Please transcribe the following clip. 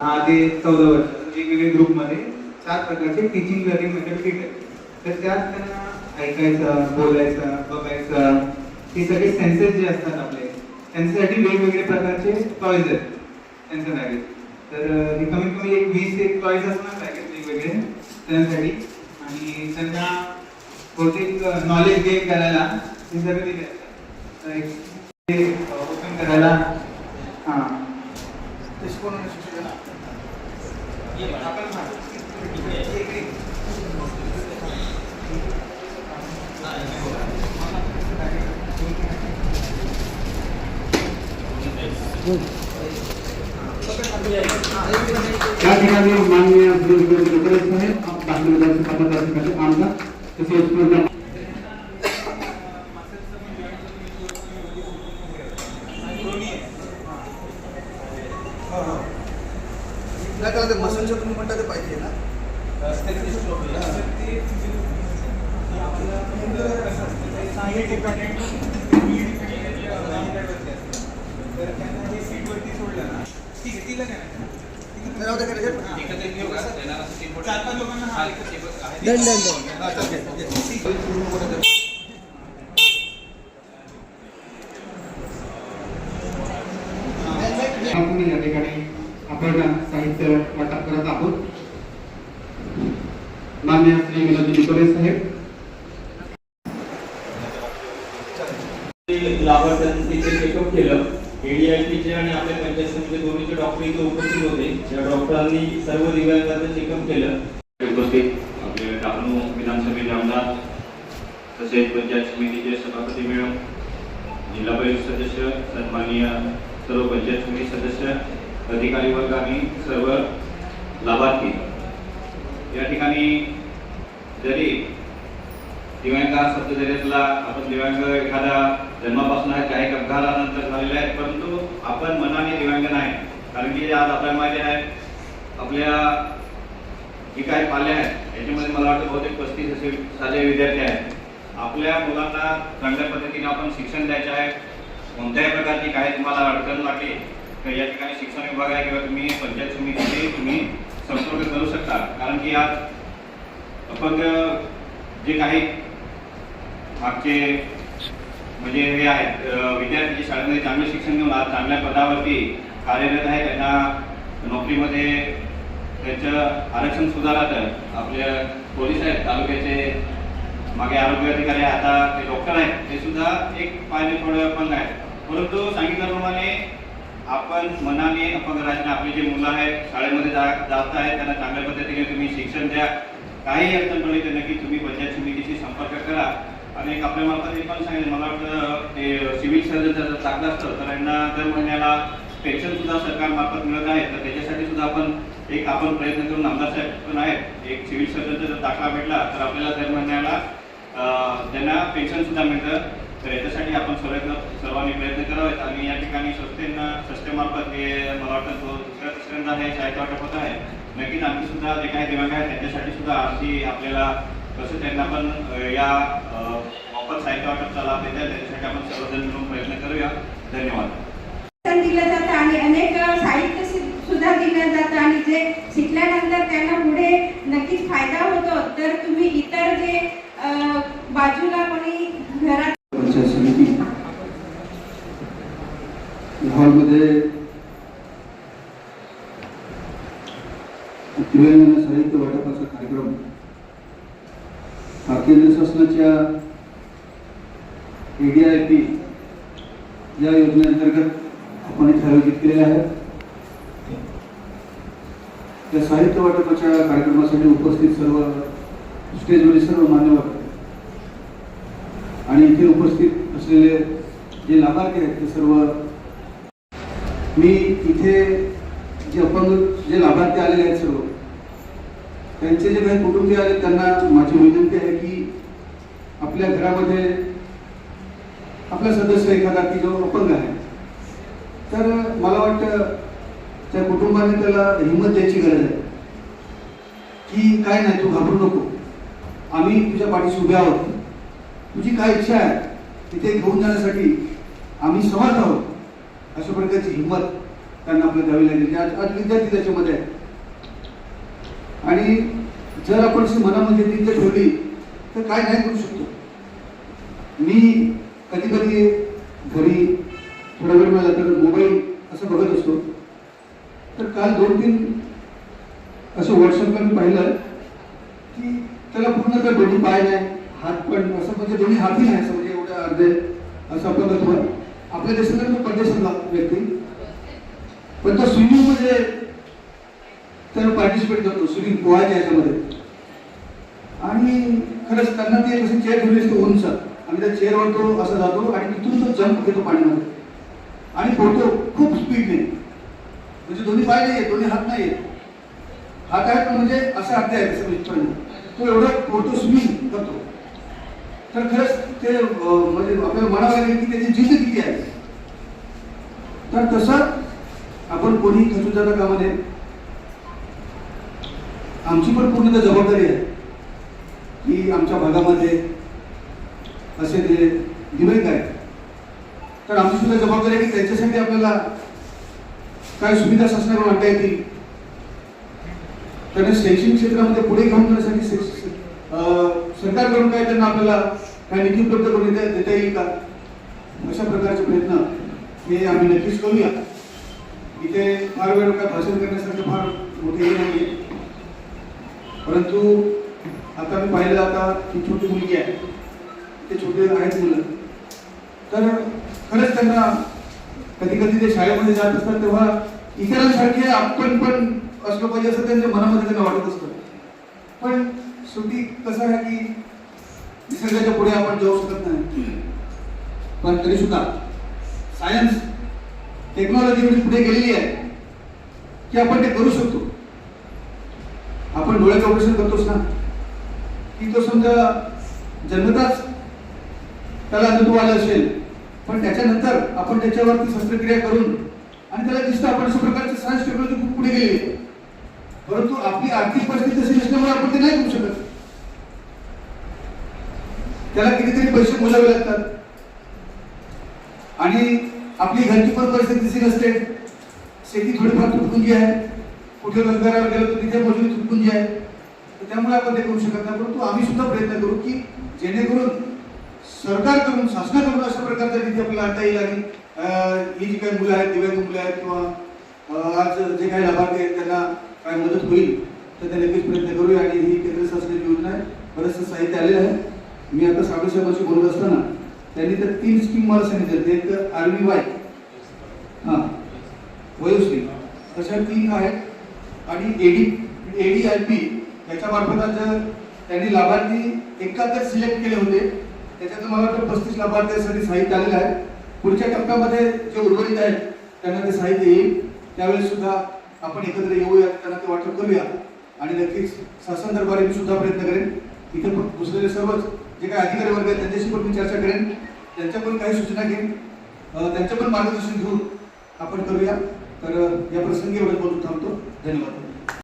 दहा ते चौदा वर्ष वेगवेगळे ग्रुपमध्ये चार प्रकारचे टीचिंग लर्निंग मेथड फिट आहेत. तर त्यात त्यांना ऐकायचं बोलायचं बघायचं हे सगळे सेन्सेस जे असतात आपले त्यांच्यासाठी वेगवेगळे प्रकारचे टॉयज आहेत. त्यांच्या बॅगेत तर हे कमीत कमी एक वीस एक टॉयज असणार बॅगेत वेगवेगळे त्यांच्यासाठी. आणि त्यांना बहुतेक नॉलेज गेन करायला हे सगळे दिले असतात. ओपन करायला हां. त्या ठिकाणी माननीय श्री साहेब दाखल विधानसभा मतदारसंघाचे आमदार तसेच पूर्ण काय त्याला ते मसलचं तुम्ही म्हणता ते पाहिजे ना नाही, राहू दे, काय त्याच्यात. Done, done, done. हा, चालतंय. आपण या ठिकाणी आपण साहित्य वाटप करत आहोत मान्य श्री विनोद निकोले साहेब लाभार्थ्यांचे चेकअप केलं एडीआयटीचे आणि आपल्या पंचायत समिती दोन्हीचे डॉक्टर इथे उपस्थित होते. त्या डॉक्टरांनी सर्व दिव्यांगांचं चेकअप केलं. उपस्थित आपले डहाणू विधानसभेचे आमदार तसेच पंचायत समितीचे सभापती मॅडम जिल्हा परिषद सदस्य सन्माननीय सर्व पंचायत समिती सदस्य अधिकारी वर्ग आणि सर्व लाभार्थी. या ठिकाणी जरी दिव्यांग हा शब्द आपण दिव्यांग एखादा जन्मापासून आहे काही अपघातानंतर झालेले आहेत परंतु आपण मनाने दिव्यांग नाही. कारण की आज आपल्या माहिती आहे आपल्या जी काही पाल्य आहेत याच्यामध्ये मला वाटतं बहुतेक पस्तीस असे साधे विद्यार्थी आहेत. आपल्या मुलांना चांगल्या पद्धतीने आपण शिक्षण द्यायचे आहे. कोणत्याही प्रकारची काही तुम्हाला अडचण वाटली तर या ठिकाणी शिक्षण विभाग आहे किंवा तुम्ही पंचायत समितीशी तुम्ही संपर्क करू शकता. कारण की आज अपंग जे काही मागचे म्हणजे हे आहेत विद्यार्थी शाळेमध्ये चांगलं शिक्षण घेऊन आज चांगल्या पदावरती कार्यरत आहे. त्यांना नोकरीमध्ये त्यांचं आरक्षण सुधारत आपले पोलीस आहेत तालुक्याचे मागे आरोग्य अधिकारी आता ते डॉक्टर आहेत ते सुद्धा एक पाहिजे थोडं अपंग आहेत. परंतु सांगितल्याप्रमाणे आपण मनाने अपंग राहणे आपले जे मुलं आहेत शाळेमध्ये जा जात आहेत त्यांना चांगल्या पद्धतीने तुम्ही शिक्षण द्या. काही अडचण पडली तर नक्की तुम्ही पंचायत समितीशी संपर्क करा. आणि एक आपल्या मार्फत हे पण सांगितलं मला वाटतं ते सिव्हिल सर्जन जर टाकलं असतं तर यांना दर महिन्याला पेन्शन सुद्धा सरकार मार्फत मिळत आहे. तर त्याच्यासाठी सुद्धा आपण एक आपण प्रयत्न करून आमदार साहेब पण आहेत. एक सिव्हिल सर्जनचा जर दाखला भेटला तर आपल्याला दर महिन्याला त्यांना पेन्शन सुद्धा मिळतं. तर याच्यासाठी आपण सर्व सर्वांनी प्रयत्न करावेत. आणि या ठिकाणी संस्थेंना संस्थेमार्फत हे मला वाटतं तो दुसऱ्या तिसऱ्यांदा हे शाळेत वाटप होत आहे. नक्कीच आम्ही सुद्धा जे काही दिव्यांग आहेत त्यांच्यासाठी सुद्धा आमची आपल्याला कसं त्यांना पण या मोफत साहित्य वाटपचा लाभ देता त्याच्यासाठी आपण सर्वजण मिळून प्रयत्न करूया. धन्यवाद. शिक्षण दिलं जातं आणि अनेक साहित्य सुद्धा दिलं जातं आणि जे शिकल्यानंतर त्यांना पुढे नक्कीच फायदा होतो. तर तुम्ही इतर जे अं, बाजूला कोणी घरात हॉलमध्ये साहित्य वाटपाचा कार्यक्रम केंद्र शासनाच्या एडीआयपी या योजनेअंतर्गत आपण इथे आयोजित केलेला आहे त्या साहित्य वाटपाच्या कार्यक्रमासाठी उपस्थित सर्व स्टेजवरील सर्व मान्यवर आणि इथे उपस्थित असलेले जे लाभार्थी आहेत ते सर्व मी इथे जे अपंग जे लाभार्थी आलेले आहेत सर्व त्यांचे जे काही कुटुंबीय आले त्यांना माझी विनंती आहे की आपल्या घरामध्ये आपला सदस्य एखादा की जो अपंग आहे तर मला वाटतं त्या कुटुंबाने त्याला हिंमत द्यायची गरज आहे. की काय नाही तू घाबरू नको. आम्ही तुझ्या पाठीशी उभे आहोत. तुझी काय इच्छा आहे तिथे घेऊन जाण्यासाठी आम्ही समर्थ आहोत. अशा प्रकारची हिंमत त्यांना आपल्या द्यावी लागेल. आज आज विद्यार्थी त्याच्यामध्ये आहे. आणि जर आपण अशी मनामध्ये ती ठेवली तर काय नाही करू शकतो. मी कधी कधी घरी थोडा वेळ मला तर मोबाईल असं बघत असतो. तर काल दोन तीन असं व्हॉट्सअपला मी पाहिलं की त्याला पूर्ण तर दोन्ही पाय नाही हात पण असं म्हणजे दोन्ही हातही नाही असं म्हणजे एवढं अर्धे असं आपण करतो आपल्या देशात तो लागतो व्यक्ती. पण तो स्विमिंगमध्ये तर पार्टिसिपेट करतो स्विमिंग पोहायच्या याच्यामध्ये आणि खरंच त्यांना ते कसं चेअर ठेवली असतो उंच आणि त्या चेअरवर तो असा जातो आणि तिथून तो जंप घेतो पाण्यामध्ये. आणि पोहतो खूप स्पीडने म्हणजे दोन्ही पाय नाही दोन्ही हात नाही हात आहे पण म्हणजे असे हात आहे असं तो एवढा पोहतो स्विमिंग करतो. तर खरंच ते म्हणजे आपल्याला म्हणावं लागेल की त्याची जिद्द किती आहे. तर तसं आपण कोणी खचून जाता कामा नये आमची पण पूर्ण जबाबदारी आहे. की आमच्या भागामध्ये असे जे दिवंग आहेत. तर आमची सुद्धा जबाबदारी आहे की त्यांच्यासाठी आपल्याला काय सुविधा शासनाकडून आणता येतील त्यांना शैक्षणिक क्षेत्रामध्ये पुढे घेऊन जाण्यासाठी सरकारकडून काय त्यांना आपल्याला काय निधी उपलब्ध करून देता देता येईल का? अशा प्रकारचे प्रयत्न हे आम्ही नक्कीच करूया. इथे फार वेळ काय भाषण करण्यासारखं फार मोठे नाही परंतु आता मी पाहिलं आता ही छोटी मुलगी आहे. ते छोटे आहेत मुलं. तर खरंच त्यांना कधी कधी ते शाळेमध्ये जात असतात तेव्हा इतरांसारखे आपण पण असलं पाहिजे असं त्यांच्या मनामध्ये त्यांना वाटत असतं. पण शेवटी कसं आहे की निसर्गाच्या पुढे आपण जाऊ शकत नाही. पण तरी सुद्धा सायन्स टेक्नॉलॉजी एवढी पुढे गेलेली आहे की आपण ते करू शकतो. आपण डोळ्याचं ऑपरेशन करतोच ना? की तो समजा जन्मताच त्याला अनुत्व आलं असेल. पण त्याच्यानंतर आपण त्याच्यावरती शस्त्रक्रिया करून आणि त्याला दिसतं आपण अशा प्रकारचे सायन्स टेक्नॉलॉजी खूप पुढे गेली परंतु आपली आर्थिक परिस्थिती तशी नसल्यामुळे आपण ते नाही करू शकत. त्याला कितीतरी पैसे मोजावे लागतात. आणि आपली घरची पण परिस्थिती तशी नसते. शेती थोडीफार तुटपुंजी आहे. कुठे रोजगाराला गेलो तर तिथे मजुरी तुटपुंजी आहे तर त्यामुळे आपण ते करू शकत नाही. परंतु आम्ही सुद्धा प्रयत्न करू की जेणेकरून सरकारकडून शासनाकडून अशा प्रकारचा निधी आपल्याला आणता येईल आणि ही जी काही मुलं आहेत दिव्यांग मुलं आहेत किंवा आज जे काही लाभार्थी आहेत त्यांना काय मदत होईल तर ते नक्कीच प्रयत्न करूया आणि ही केंद्र शासनाची योजना आहे. बरंचसं साहित्य आलेलं आहे. मी आता सागर साहेबांशी बोलत असताना त्यांनी तर तीन स्कीम मला सांगितल्या एक आर व्ही वाय हां वयोश्री. तशा तीन आहेत. आणि एडी एडी आय पी याच्या मार्फत त्यांनी लाभार्थी एकाहत्तर सिलेक्ट केले होते. त्याच्यातून मला वाटतं पस्तीस लाभार्थ्यांसाठी साहित्य आलेलं आहे. पुढच्या टप्प्यामध्ये जे उर्वरित आहेत त्यांना ते साहित्य येईल. त्यावेळेस सुद्धा आपण एकत्र येऊया त्यांना ते वाटप करूया. आणि नक्कीच शासन दरबारी मी सुद्धा प्रयत्न करेन. इथे बसलेले सर्वच जे काही अधिकारी वर्ग आहेत त्यांच्याशी पण मी चर्चा करेन. त्यांच्या पण काही सूचना घेईन. त्यांचं पण मार्गदर्शन घेऊन आपण करूया. तर या प्रसंगी एवढं बोलून थांबतो. धन्यवाद.